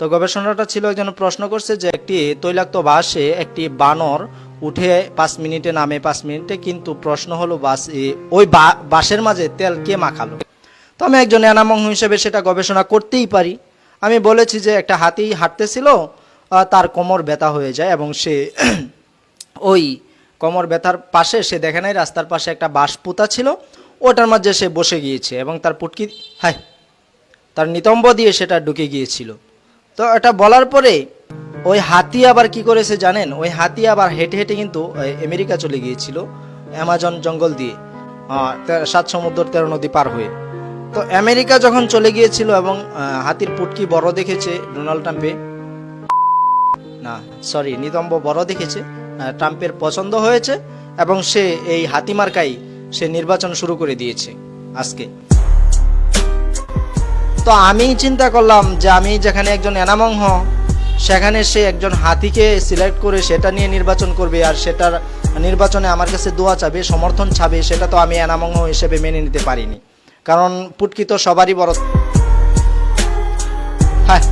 তো গবেষণাটা ছিল একজন প্রশ্ন করছে যে একটি তৈলাক্ত বাসে একটি বানর উঠে পাঁচ মিনিটে নামে, পাঁচ মিনিটে কিন্তু প্রশ্ন হলো বাস ওই বাসের মাঝে তেল কে মাখালো? তো আমি একজন অ্যানামং হিসেবে সেটা গবেষণা করতেই পারি। আমি বলেছি যে একটা হাতি হাঁটতেছিল তার কোমর ব্যথা হয়ে যায় এবং সে ওই কোমর ব্যথার পাশে সে দেখে নাই, রাস্তার পাশে একটা বাঁশ পুঁতা ছিল, ওটার মাঝে সে বসে গিয়েছে এবং তার পুটকি হাই তার নিতম্ব দিয়ে সেটা ঢুকে গিয়েছিল। তো এটা বলার পরে ওই হাতি আবার কি করেছে জানেন? ওই হাতি আবার হেঁটে হেঁটে কিন্তু আমেরিকা চলে গিয়েছিল, অ্যামাজন জঙ্গল দিয়ে সাত সমুদ্র তেরো নদী পার হয়ে। তো আমেরিকা যখন চলে গিয়েছিল এবং হাতির পুটকি বড় দেখেছে ডোনাল্ড ট্রাম্পে, না, সরি, নিতম্ব বড় দেখেছে ট্রাম্পের পছন্দ হয়েছে এবং সে এই হাতিমার্কাই সে নির্বাচন শুরু করে দিয়েছে আজকে। তো আমি চিন্তা করলাম যে আমি যেখানে একজন এনামংহ সেখানে সে একজন হাতিকে সিলেক্ট করে সেটা নিয়ে নির্বাচন করবে আর সেটার নির্বাচনে আমার কাছে দোয়া চাবে, সমর্থন চাবে, সেটা তো আমি এনামংহ হিসেবে মেনে নিতে পারিনি। কারণ পুটকি তো সবারই বড়। হ্যাঁ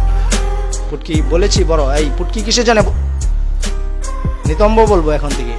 পুটকি বলেছি বড়, এই পুটকি কিসে জানে নিতম্ব বলব এখন থেকে।